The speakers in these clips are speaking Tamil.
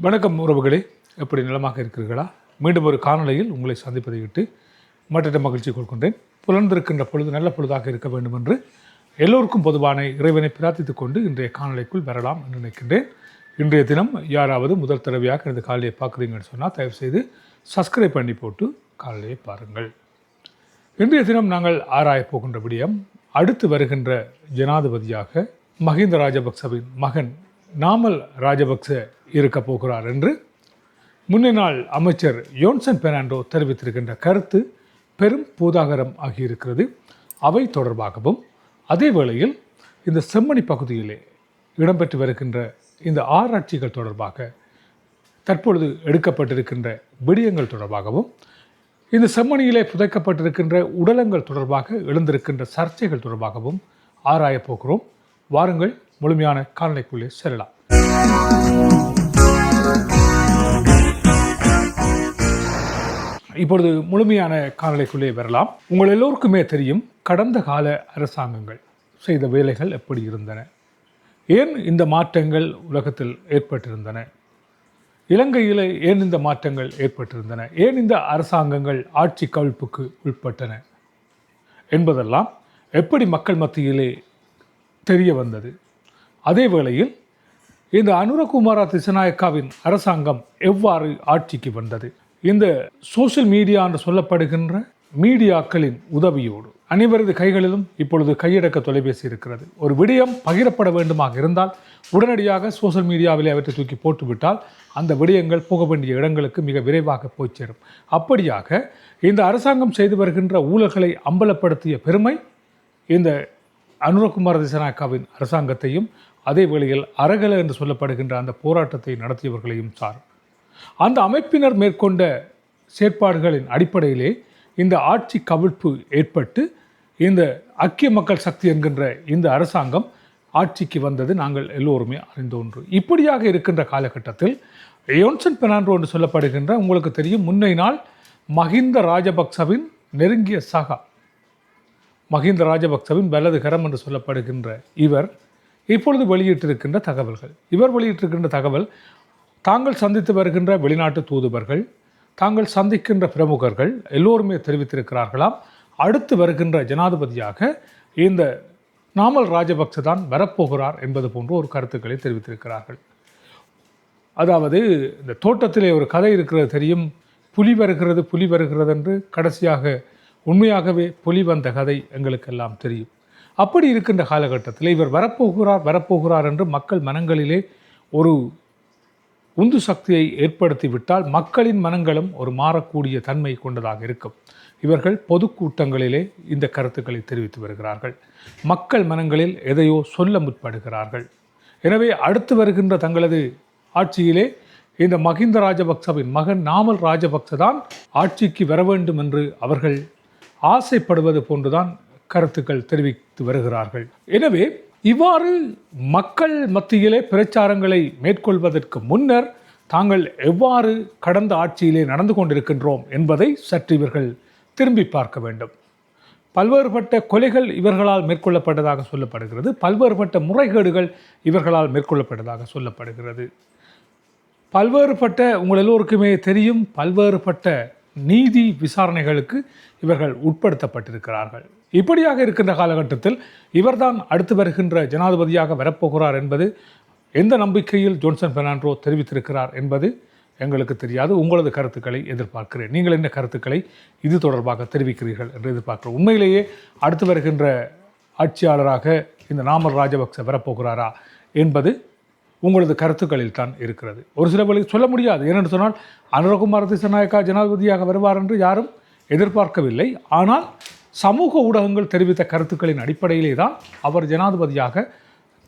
வணக்கம் உறவுகளே. எப்படி நலமாக இருக்கிறீர்களா? மீண்டும் ஒரு காணொலியில் உங்களை சந்திப்பதை விட்டு மற்ற மகிழ்ச்சி கொள்கின்றேன். புலர்ந்திருக்கின்ற பொழுது நல்ல பொழுதாக இருக்க வேண்டும் என்று எல்லோருக்கும் பொதுவான இறைவனை பிரார்த்தித்துக் கொண்டு இன்றைய காணொலிக்குள் வரலாம் என்று நினைக்கின்றேன். இன்றைய தினம் யாராவது முதல் தடவையாக எனது காலையை பார்க்குறீங்கன்னு சொன்னால் தயவுசெய்து சப்ஸ்கிரைப் பண்ணி போட்டு காலையை பாருங்கள். இன்றைய தினம் நாங்கள் ஆராயப் போகின்ற விடயம் அடுத்து வருகின்ற ஜனாதிபதியாக மஹிந்த ராஜபக்சவின் மகன் நாமல் ராஜபக்ச இருக்க போகிறார் என்று முன்னாள் அமைச்சர் யோன்சன் பெர்னாண்டோ தெரிவித்திருக்கின்ற கருத்து பெரும் பூதாகரம் ஆகியிருக்கிறது. அவை தொடர்பாகவும் அதே வேளையில் இந்த செம்மணி பகுதியிலே இடம்பெற்று வருகின்ற இந்த ஆராய்ச்சிகள் தொடர்பாக தற்பொழுது எடுக்கப்பட்டிருக்கின்ற விடயங்கள் தொடர்பாகவும் இந்த செம்மணியிலே புதைக்கப்பட்டிருக்கின்ற உடலங்கள் தொடர்பாக எழுந்திருக்கின்ற சர்ச்சைகள் தொடர்பாகவும் ஆராயப் போகிறோம். வாருங்கள் முழுமையான காலநிலைக்குள்ளே செல்லலாம். இப்பொழுது முழுமையான காலநிலைக்குள்ளே வரலாம். உங்கள் எல்லோருக்குமே தெரியும் கடந்த கால அரசாங்கங்கள் செய்த வேலைகள் எப்படி இருந்தன? ஏன் இந்த மாற்றங்கள் உலகத்தில் ஏற்பட்டிருந்தன? இலங்கையில் ஏன் இந்த மாற்றங்கள் ஏற்பட்டிருந்தன? ஏன் இந்த அரசாங்கங்கள் ஆட்சி கவிழ்ப்புக்கு உட்பட்டன? என்பதெல்லாம் எப்படி மக்கள் மத்தியிலே தெரிய வந்தது? அதே வேளையில் இந்த அனுரகுமாரா திசநாயக்காவின் அரசாங்கம் எவ்வாறு ஆட்சிக்கு வந்தது? இந்த சோஷியல் மீடியா என்று சொல்லப்படுகின்ற மீடியாக்களின் உதவியோடு அனைவரது கைகளிலும் இப்பொழுது கையடக்க தொலைபேசி இருக்கிறது. ஒரு விடயம் பகிரப்பட வேண்டுமாக இருந்தால் உடனடியாக சோஷியல் மீடியாவிலே அவற்றை தூக்கி போட்டுவிட்டால் அந்த விடயங்கள் போக வேண்டிய இடங்களுக்கு மிக விரைவாக போய் சேரும். அப்படியாக இந்த அரசாங்கம் செய்து வருகின்ற ஊழல்களை அம்பலப்படுத்திய பெருமை இந்த அனுரகுமார திசநாயக்காவின் அரசாங்கத்தையும் அதே வேளையில் அரகல என்று சொல்லப்படுகின்ற அந்த போராட்டத்தை நடத்தியவர்களையும் சார். அந்த அமைப்பினர் மேற்கொண்ட செயற்பாடுகளின் அடிப்படையிலே இந்த ஆட்சி கவிழ்ப்பு ஏற்பட்டு இந்த ஐக்கிய மக்கள் சக்தி என்கின்ற இந்த அரசாங்கம் ஆட்சிக்கு வந்தது நாங்கள் எல்லோருமே அறிந்த ஒன்று. இப்படியாக இருக்கின்ற காலகட்டத்தில் யோன்சன் பெனான்ரோ என்று சொல்லப்படுகின்ற உங்களுக்கு தெரியும் முன்னை நாள் மஹிந்த ராஜபக்சவின் நெருங்கிய சகா. மஹிந்த ராஜபக்சவின் வலதுகரம் என்று சொல்லப்படுகின்ற இவர் இப்பொழுது வெளியிட்டிருக்கின்ற தகவல்கள். இவர் வெளியிட்டிருக்கின்ற தகவல் தாங்கள் சந்தித்து வருகின்ற வெளிநாட்டு தூதுவர்கள் தாங்கள் சந்திக்கின்ற பிரமுகர்கள் எல்லோருமே தெரிவித்திருக்கிறார்களாம். அடுத்து வருகின்ற ஜனாதிபதியாக இந்த நாமல் ராஜபக்ச தான் வரப்போகிறார் என்பது போன்ற ஒரு கருத்துக்களை தெரிவித்திருக்கிறார்கள். அதாவது இந்த தோட்டத்திலே ஒரு கதை இருக்கிறது தெரியும். புலி வருகிறது புலி வருகிறது என்று கடைசியாக உண்மையாகவே புலி வந்த கதை எங்களுக்கெல்லாம் தெரியும். அப்படி இருக்கின்ற காலகட்டத்தில் இவர் வரப்போகிறார் வரப்போகிறார் என்று மக்கள் மனங்களிலே ஒரு உந்து சக்தியை ஏற்படுத்திவிட்டால் மக்களின் மனங்களும் ஒரு மாறக்கூடிய தன்மை கொண்டதாக இருக்கும். இவர்கள் பொதுக்கூட்டங்களிலே இந்த கருத்துக்களை தெரிவித்து வருகிறார்கள். மக்கள் மனங்களில் எதையோ சொல்ல முற்படுகிறார்கள். எனவே அடுத்து வருகின்ற தங்களது ஆட்சியிலே இந்த மஹிந்த ராஜபக்சவின் மகன் நாமல் ராஜபக்ச தான் ஆட்சிக்கு வர வேண்டும் என்று அவர்கள் ஆசைப்படுவது போன்றுதான் கருத்துக்கள் தெரிவித்து வருகிறார்கள். எனவே இவ்வாறு மக்கள் மத்தியிலே பிரச்சாரங்களை மேற்கொள்வதற்கு முன்னர் தாங்கள் எவ்வாறு கடந்த ஆட்சியிலே நடந்து கொண்டிருக்கின்றோம் என்பதை சற்று இவர்கள் திரும்பி பார்க்க வேண்டும். பல்வேறுபட்ட கொலைகள் இவர்களால் மேற்கொள்ளப்பட்டதாக சொல்லப்படுகிறது. பல்வேறுபட்ட முறைகேடுகள் இவர்களால் மேற்கொள்ளப்பட்டதாக சொல்லப்படுகிறது. பல்வேறுபட்ட உங்கள் எல்லோருக்குமே தெரியும் பல்வேறுபட்ட நீதி விசாரணைகளுக்கு இவர்கள் உட்படுத்தப்பட்டிருக்கிறார்கள். இப்படியாக இருக்கின்ற காலகட்டத்தில் இவர்தான் அடுத்து வருகின்ற ஜனாதிபதியாக வரப்போகிறார் என்பது எந்த நம்பிக்கையில் ஜோன்சன் பெர்னாண்டோ தெரிவித்திருக்கிறார் என்பது எங்களுக்கு தெரியாது. உங்களது கருத்துக்களை எதிர்பார்க்கிறேன். நீங்கள் என்ன கருத்துக்களை இது தொடர்பாக தெரிவிக்கிறீர்கள் என்று எதிர்பார்க்கிறோம். உண்மையிலேயே அடுத்து வருகின்ற ஆட்சியாளராக இந்த நாமல் ராஜபக்ச வரப்போகிறாரா என்பது உங்களது கருத்துக்களில் தான் இருக்கிறது. ஒரு சில வழி சொல்ல முடியாது. ஏனென்று சொன்னால் அனுரகுமார் திசநாயக்கா ஜனாதிபதியாக வருவார் என்று யாரும் எதிர்பார்க்கவில்லை. ஆனால் சமூக ஊடகங்கள் தெரிவித்த கருத்துக்களின் அடிப்படையிலே தான் அவர் ஜனாதிபதியாக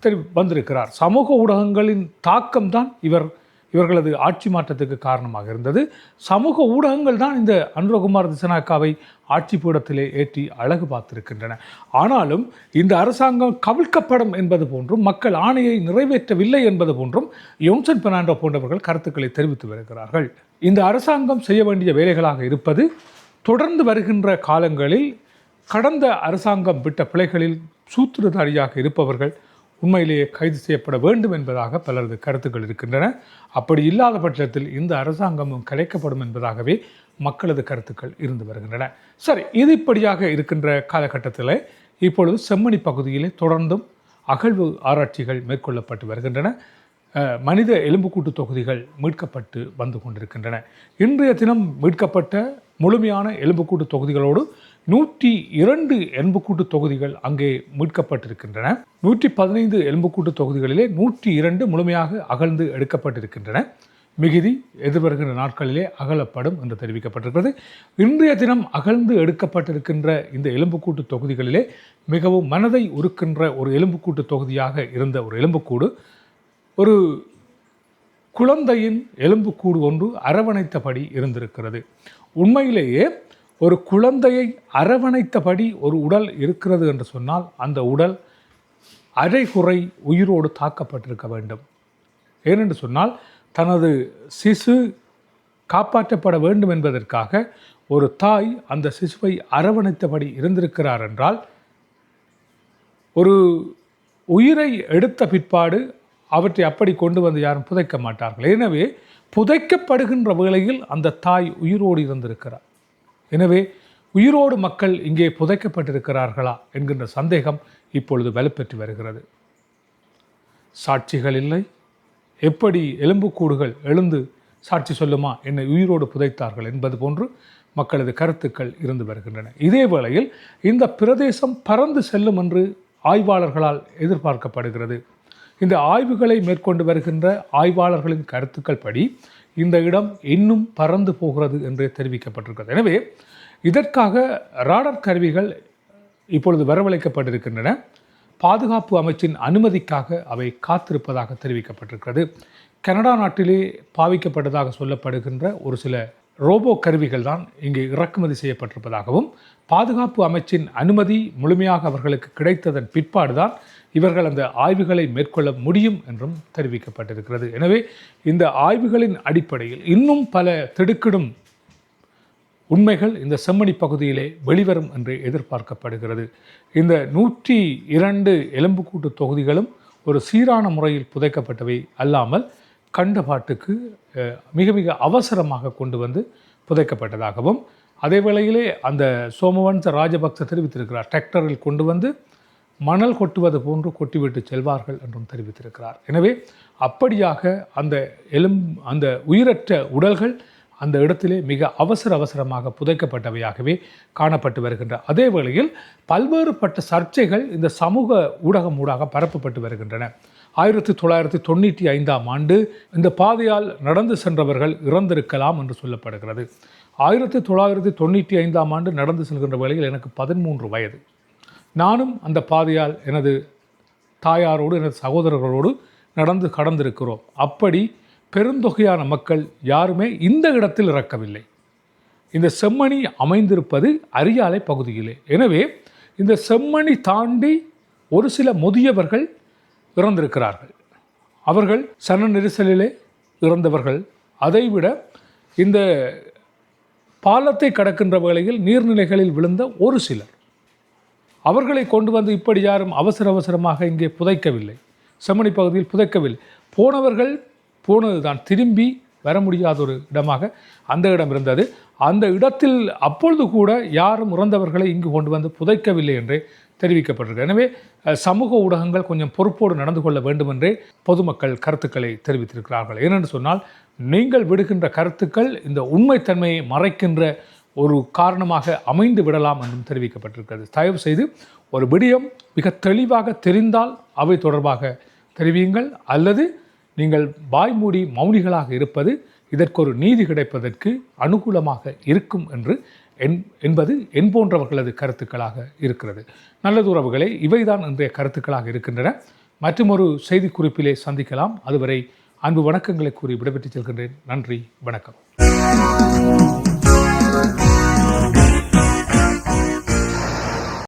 தெரி வந்திருக்கிறார். சமூக ஊடகங்களின் தாக்கம்தான் இவர் இவர்களது ஆட்சி மாற்றத்துக்கு காரணமாக இருந்தது. சமூக ஊடகங்கள் தான் இந்த அனுரகுமார் திசனாக்காவை ஆட்சி பீடத்திலே ஏற்றி அழகு பார்த்திருக்கின்றன. ஆனாலும் இந்த அரசாங்கம் கவிழ்க்கப்படும் என்பது போன்றும் மக்கள் ஆணையை நிறைவேற்றவில்லை என்பது போன்றும் யோம்சன் பெர்னாண்டோ போன்றவர்கள் கருத்துக்களை தெரிவித்து வருகிறார்கள். இந்த அரசாங்கம் செய்ய வேண்டிய வேலைகளாக இருப்பது தொடர்ந்து வருகின்ற காலங்களில் கடந்த அரசாங்கம் விட்ட பிழைகளில் சூத்திரதாரியாக இருப்பவர்கள் உண்மையிலேயே கைது செய்யப்பட வேண்டும் என்பதாக பலரது கருத்துக்கள் இருக்கின்றன. அப்படி இல்லாத பட்சத்தில் இந்த அரசாங்கமும் கலைக்கப்படும் என்பதாகவே மக்களது கருத்துக்கள் இருந்து வருகின்றன. சரி இது இப்படியாக இருக்கின்ற காலகட்டத்தில் இப்பொழுது செம்மணி பகுதியிலே தொடர்ந்தும் அகழ்வு ஆராய்ச்சிகள் மேற்கொள்ளப்பட்டு வருகின்றன. மனித எலும்புக்கூட்டு தொகுதிகள் மீட்கப்பட்டு வந்து கொண்டிருக்கின்றன. இன்றைய தினம் மீட்கப்பட்ட முழுமையான எலும்புக்கூட்டு தொகுதிகளோடு நூற்றி இரண்டு எலும்புக்கூட்டு தொகுதிகள் அங்கே மீட்கப்பட்டிருக்கின்றன. நூற்றி பதினைந்து எலும்புக்கூட்டு தொகுதிகளிலே நூற்றி இரண்டு முழுமையாக அகழ்ந்து எடுக்கப்பட்டிருக்கின்றன. மிகுதி எதிர்வருகின்ற நாட்களிலே அகலப்படும் என்று தெரிவிக்கப்பட்டிருக்கிறது. இன்றைய தினம் அகழ்ந்து எடுக்கப்பட்டிருக்கின்ற இந்த எலும்புக்கூட்டு தொகுதிகளிலே மிகவும் மனதை உருக்கின்ற ஒரு எலும்புக்கூட்டு தொகுதியாக இருந்த ஒரு எலும்புக்கூடு ஒரு குழந்தையின் எலும்புக்கூடு ஒன்று அரவணைத்தபடி இருந்திருக்கிறது. உண்மையிலேயே ஒரு குழந்தையை அரவணைத்தபடி ஒரு உடல் இருக்கிறது என்று சொன்னால் அந்த உடல் அரைகுறை உயிரோடு தாக்கப்பட்டிருக்க வேண்டும். ஏனென்று சொன்னால் தனது சிசு காப்பாற்றப்பட வேண்டும் என்பதற்காக ஒரு தாய் அந்த சிசுவை அரவணைத்தபடி இருந்திருக்கிறார் என்றால் ஒரு உயிரை எடுத்த பிற்பாடு அவற்றை அப்படி கொண்டு வந்து யாரும் புதைக்க மாட்டார்கள். எனவே புதைக்கப்படுகின்ற வேளையில் அந்த தாய் உயிரோடு இருந்திருக்கிறார். எனவே உயிரோடு மக்கள் இங்கே புதைக்கப்பட்டிருக்கிறார்களா என்கின்ற சந்தேகம் இப்பொழுது வலுப்பெற்று வருகிறது. சாட்சிகள் இல்லை. எப்படி எலும்புக்கூடுகள் எழுந்து சாட்சி சொல்லுமா? என்னை உயிரோடு புதைத்தார்கள் என்பது போன்று மக்களது கருத்துக்கள் இருந்து வருகின்றன. இதே வேளையில் இந்த பிரதேசம் பறந்து செல்லும் என்று ஆய்வாளர்களால் எதிர்பார்க்கப்படுகிறது. இந்த ஆய்வுகளை மேற்கொண்டு வருகின்ற ஆய்வாளர்களின் கருத்துக்கள் படி இந்த இடம் இன்னும் பறந்து போகிறது என்று தெரிவிக்கப்பட்டிருக்கிறது. எனவே இதற்காக ராடர் கருவிகள் இப்பொழுது வரவழைக்கப்பட்டிருக்கின்றன. பாதுகாப்பு அமைச்சின் அனுமதிக்காக அவை காத்திருப்பதாக தெரிவிக்கப்பட்டிருக்கிறது. கனடா நாட்டிலே பாவிக்கப்பட்டதாக சொல்லப்படுகின்ற ஒரு சில ரோபோ கருவிகள் தான் இங்கு இறக்குமதி செய்யப்பட்டிருப்பதாகவும் பாதுகாப்பு அமைச்சின் அனுமதி முழுமையாக அவர்களுக்கு கிடைத்ததன் பிற்பாடுதான் இவர்கள் அந்த ஆய்வுகளை மேற்கொள்ள முடியும் என்றும் தெரிவிக்கப்பட்டிருக்கிறது. எனவே இந்த ஆய்வுகளின் அடிப்படையில் இன்னும் பல திடுக்கிடும் உண்மைகள் இந்த செம்மணி பகுதியிலே வெளிவரும் என்று எதிர்பார்க்கப்படுகிறது. இந்த நூற்றி இரண்டு எலும்புக்கூட்டு தொகுதிகளும் ஒரு சீரான முறையில் புதைக்கப்பட்டவை அல்லாமல் கண்டபாட்டுக்கு மிக மிக அவசரமாக கொண்டு வந்து புதைக்கப்பட்டதாகவும் அதே வேளையிலே அந்த சோமவன்ச ராஜபக்ச தெரிவித்திருக்கிறார். டிராக்டரில் கொண்டு வந்து மணல் கொட்டுவது போன்று கொட்டிவிட்டு செல்வார்கள் என்றும் தெரிவித்திருக்கிறார். எனவே அப்படியாக அந்த எலும் அந்த உயிரற்ற உடல்கள் அந்த இடத்திலே மிக அவசர அவசரமாக புதைக்கப்பட்டவையாகவே காணப்பட்டு வருகின்ற அதே வேளையில் பல்வேறுபட்ட சர்ச்சைகள் இந்த சமூக ஊடகம் ஊடாக பரப்பப்பட்டு வருகின்றன. ஆயிரத்தி தொள்ளாயிரத்தி தொண்ணூற்றி ஐந்தாம் ஆண்டு இந்த பாதையால் நடந்து சென்றவர்கள் இறந்திருக்கலாம் என்று சொல்லப்படுகிறது. ஆயிரத்தி தொள்ளாயிரத்தி தொண்ணூற்றி ஐந்தாம் ஆண்டு நடந்து செல்கின்ற வேளையில் எனக்கு பதிமூன்று வயது. நானும் அந்த பாதையால் எனது தாயாரோடு எனது சகோதரர்களோடு நடந்து கடந்திருக்கிறோம். அப்படி பெருந்தொகையான மக்கள் யாருமே இந்த இடத்தில் இறக்கவில்லை. இந்த செம்மணி அமைந்திருப்பது அரியாலை பகுதியிலே. எனவே இந்த செம்மணி தாண்டி ஒரு சில முதியவர்கள் இறந்திருக்கிறார்கள். அவர்கள் சன நெரிசலிலே இறந்தவர்கள். அதைவிட இந்த பாலத்தை கடக்கின்ற வேளையில் நீர்நிலைகளில் விழுந்த ஒரு சிலர். அவர்களை கொண்டு வந்து இப்படி யாரும் அவசர அவசரமாக இங்கே புதைக்கவில்லை. செம்மணி பகுதியில் புதைக்கவில்லை. போனவர்கள் போனதுதான். திரும்பி வர முடியாத ஒரு இடமாக அந்த இடம் இருந்தது. அந்த இடத்தில் அப்பொழுது கூட யாரும் இறந்தவர்களை இங்கு கொண்டு வந்து புதைக்கவில்லை என்றே தெரிவிக்கப்பட்டிருக்கு. எனவே சமூக ஊடகங்கள் கொஞ்சம் பொறுப்போடு நடந்து கொள்ள வேண்டும் என்றே பொதுமக்கள் கருத்துக்களை தெரிவித்திருக்கிறார்கள். ஏனென்று சொன்னால் நீங்கள் விடுகின்ற கருத்துக்கள் இந்த உண்மைத்தன்மையை மறைக்கின்ற ஒரு காரணமாக அமைந்து விடலாம் என்றும் தெரிவிக்கப்பட்டிருக்கிறது. தயவு செய்து ஒரு விடயம் மிக தெளிவாக தெரிந்தால் அவை தொடர்பாக தெரிவியுங்கள். அல்லது நீங்கள் வாய்மூடி மௌனிகளாக இருப்பது இதற்கொரு நீதி கிடைப்பதற்கு அனுகூலமாக இருக்கும் என்று என் என்பது என் போன்றவர்களது கருத்துக்களாக இருக்கிறது. நல்லது உறவுகளே இவைதான் இன்றைய கருத்துக்களாக இருக்கின்றன. மற்றும் ஒரு செய்தி குறிப்பிலே சந்திக்கலாம். அதுவரை அன்பு வணக்கங்களை கூறி விடைபெற்றுச் செல்கின்றேன். நன்றி வணக்கம்.